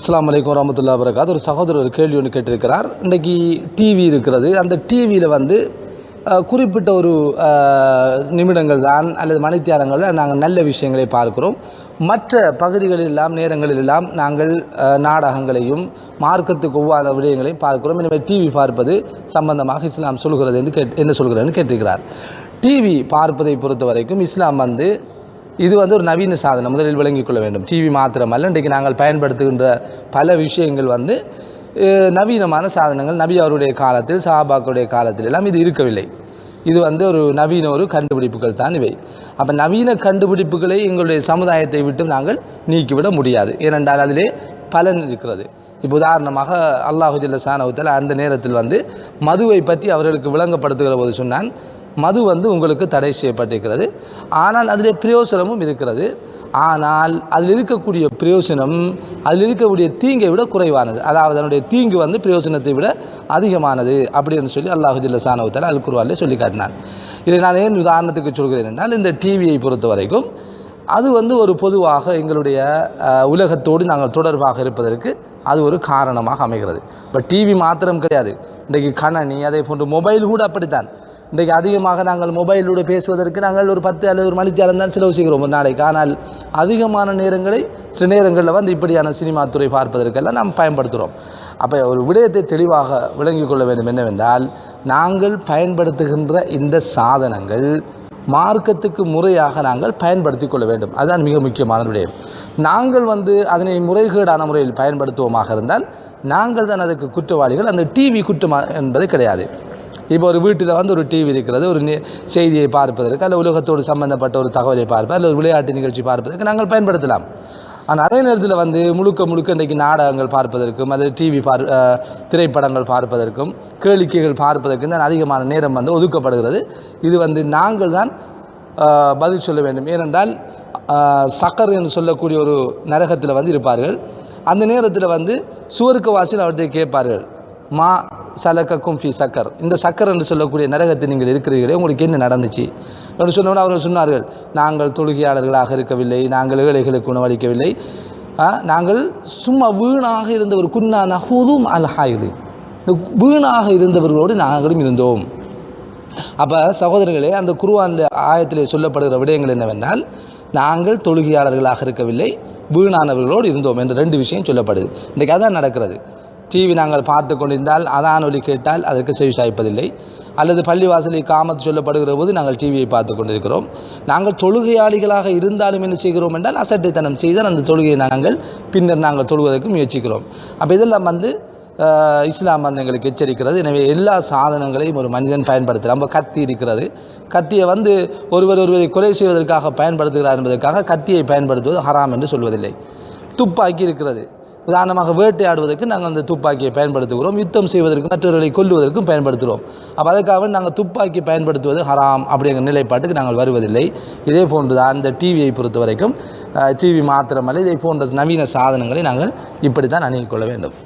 அஸ்லாம் அலைக்கும் வரமத்துல்லா வரகாத் ஒரு சகோதரர் கேள்வி ஒன்று கேட்டிருக்கிறார். இன்றைக்கி டிவி இருக்கிறது. அந்த டிவியில் வந்து குறிப்பிட்ட ஒரு நிமிடங்கள் தான் அல்லது மணித்தியாலங்கள் தான் நாங்கள் நல்ல விஷயங்களை பார்க்கிறோம். மற்ற பகுதிகளில் எல்லாம் நாங்கள் நாடகங்களையும் மார்க்கத்துக்கு ஒவ்வாத விடயங்களையும் பார்க்கிறோம். எனவே டிவி பார்ப்பது சம்பந்தமாக இஸ்லாம் சொல்கிறது என்று கேட் என்ன சொல்கிறேன்னு கேட்டிருக்கிறார். டிவி பார்ப்பதை பொறுத்த வரைக்கும் இஸ்லாம் வந்து இது வந்து ஒரு நவீன சாதனம் முதலில் விளங்கிக் கொள்ள வேண்டும். டிவி மாத்திரமல்ல இன்றைக்கு நாங்கள் பயன்படுத்துகின்ற பல விஷயங்கள் வந்து நவீனமான சாதனங்கள். நபி அவருடைய காலத்தில் சஹாபாக்களுடைய காலத்தில் எல்லாம் இது இருக்கவில்லை. இது வந்து ஒரு நவீன ஒரு கண்டுபிடிப்புகள் தான் இவை. அப்போ நவீன கண்டுபிடிப்புகளை எங்களுடைய சமுதாயத்தை விட்டு நாங்கள் நீக்கிவிட முடியாது. ஏனென்றால் அதிலே பலன் இருக்கிறது. இப்போ உதாரணமாக அல்லாஹு ஜல்லசானவத்தில் அந்த நேரத்தில் வந்து மதுவை பற்றி அவர்களுக்கு விளங்கப்படுத்துகிற போது சொன்னான் மது வந்து உங்களுக்கு தடை செய்யப்பட்டிருக்கிறது. ஆனால் அதில் பிரயோசனமும் இருக்கிறது. ஆனால் அதில் இருக்கக்கூடிய பிரயோசனம் அதில் இருக்கக்கூடிய தீங்கை விட குறைவானது. அதாவது அதனுடைய தீங்கு வந்து பிரயோசனத்தை விட அதிகமானது அப்படின்னு சொல்லி அல்லாஹு ஜல்லசானவத்தில் அல் குருவாலே சொல்லி காட்டினார் இதை நான் ஏன் உதாரணத்துக்கு சொல்கிறேன் என்றால் இந்த டிவியை பொறுத்த வரைக்கும் அது வந்து ஒரு பொதுவாக எங்களுடைய உலகத்தோடு நாங்கள் தொடர்பாக இருப்பதற்கு அது ஒரு காரணமாக அமைகிறது. இப்போ டிவி மாத்திரம் கிடையாது. இன்றைக்கு கணனி அதே போன்று மொபைல் கூட அப்படித்தான். இன்றைக்கு அதிகமாக நாங்கள் மொபைலோடு பேசுவதற்கு நாங்கள் ஒரு பத்து அல்லது ஒரு மணித்தியாலம் தான் செலவு செய்கிறோம் ஒரு நாளைக்கு. ஆனால் அதிகமான நேரங்களை சில நேரங்களில் வந்து இப்படியான சினிமா துறை பார்ப்பதற்கெல்லாம் நாம் பயன்படுத்துகிறோம். அப்போ ஒரு விடயத்தை தெளிவாக விளங்கிக் கொள்ள வேண்டும் என்னவென்றால் நாங்கள் பயன்படுத்துகின்ற இந்த சாதனங்கள் மார்க்கத்துக்கு முறையாக நாங்கள் பயன்படுத்தி கொள்ள வேண்டும். அதுதான் மிக முக்கியமான விடயம். நாங்கள் வந்து அதனை முறைகேடான முறையில் பயன்படுத்துவோமாக இருந்தால் நாங்கள் தான் அதுக்கு குற்றவாளிகள். அந்த டிவி குற்றமா என்பது கிடையாது. இப்போ ஒரு வீட்டில் வந்து ஒரு டிவி இருக்கிறது ஒரு செய்தியை பார்ப்பதற்கு அல்ல உலகத்தோடு சம்பந்தப்பட்ட ஒரு தகவலை பார்ப்பது அல்லது ஒரு விளையாட்டு நிகழ்ச்சி பார்ப்பதற்கு நாங்கள் பயன்படுத்தலாம். ஆனால் அதே நேரத்தில் வந்து முழுக்க முழுக்க இன்றைக்கு நாடகங்கள் பார்ப்பதற்கும் அது டிவி பார் திரைப்படங்கள் பார்ப்பதற்கும் கேளிக்கைகள் பார்ப்பதற்கும் தான் அதிகமான நேரம் வந்து ஒதுக்கப்படுகிறது. இது வந்து நாங்கள் தான் பதில் சொல்ல வேண்டும். ஏனென்றால் சக்கர் என்று சொல்லக்கூடிய ஒரு நரகத்தில் வந்து இருப்பார்கள். அந்த நேரத்தில் வந்து சுவருக்கு வாசியில் அவர்கிட்ட கேட்பார்கள். மா சலக்கக்கும் ஃபி சக்கர். இந்த சக்கர் என்று சொல்லக்கூடிய நரகத்தில் நீங்கள் இருக்கிறீர்களே உங்களுக்கு என்ன நடந்துச்சு? என்று சொன்னோட அவர்கள் சொன்னார்கள் நாங்கள் தொழுகையாளர்களாக இருக்கவில்லை நாங்கள் ஏழைகளுக்கு உணவளிக்கவில்லை. நாங்கள் சும்மா வீணாக இருந்தவர் குன்னா நஹூதும் அல்ஹாயுது இந்த வீணாக இருந்தவர்களோடு நாங்களும் இருந்தோம். அப்போ சகோதரர்களே அந்த குருவானில் ஆயத்திலே சொல்லப்படுகிற விடயங்கள் என்னவென்றால் நாங்கள் தொழுகையாளர்களாக இருக்கவில்லை வீணானவர்களோடு இருந்தோம் என்ற ரெண்டு விஷயம் சொல்லப்படுது. இன்றைக்கு அதான் நடக்கிறது. டிவி நாங்கள் பார்த்து கொண்டிருந்தால் அதான் ஒலி கேட்டால் அதற்கு செவி சாய்ப்பதில்லை. அல்லது பள்ளிவாசலில் காமத்து சொல்லப்படுகிற போது நாங்கள் டிவியை பார்த்து கொண்டிருக்கிறோம் நாங்கள் தொழுகையாளிகளாக இருந்தாலும் என்ன செய்கிறோம் என்றால் அசட்டைத்தனம் செய்தால் அந்த தொழுகையை நாங்கள் பின்னர் நாங்கள் தொழுவதற்கு முயற்சிக்கிறோம். அப்போ இதெல்லாம் வந்து இஸ்லாம் வந்து எங்களுக்கு எச்சரிக்கிறது. எனவே எல்லா சாதனங்களையும் ஒரு மனிதன் பயன்படுத்தலாம் நம்ம கத்தி இருக்கிறது. கத்தியை வந்து ஒருவர் ஒருவரை கொலை செய்வதற்காக பயன்படுத்துகிறார் என்பதற்காக கத்தியை பயன்படுத்துவது ஹராம் என்று சொல்வதில்லை. துப்பாக்கி இருக்கிறது. உதாரணமாக வேட்டையாடுவதற்கு நாங்கள் அந்த துப்பாக்கியை பயன்படுத்துகிறோம் யுத்தம் செய்வதற்கு மற்றவர்களை கொல்லுவதற்கும் பயன்படுத்துகிறோம். அப்போ அதுக்காக நாங்கள் துப்பாக்கி பயன்படுத்துவது ஹராம் அப்படிங்கிற நிலைப்பாட்டுக்கு நாங்கள் வருவதில்லை. இதே போன்று தான் இந்த டிவியை பொறுத்த வரைக்கும் டிவி மாத்திரமல்ல இதை போன்ற நவீன சாதனங்களை நாங்கள் இப்படி தான் அணுகிக்கொள்ள வேண்டும்.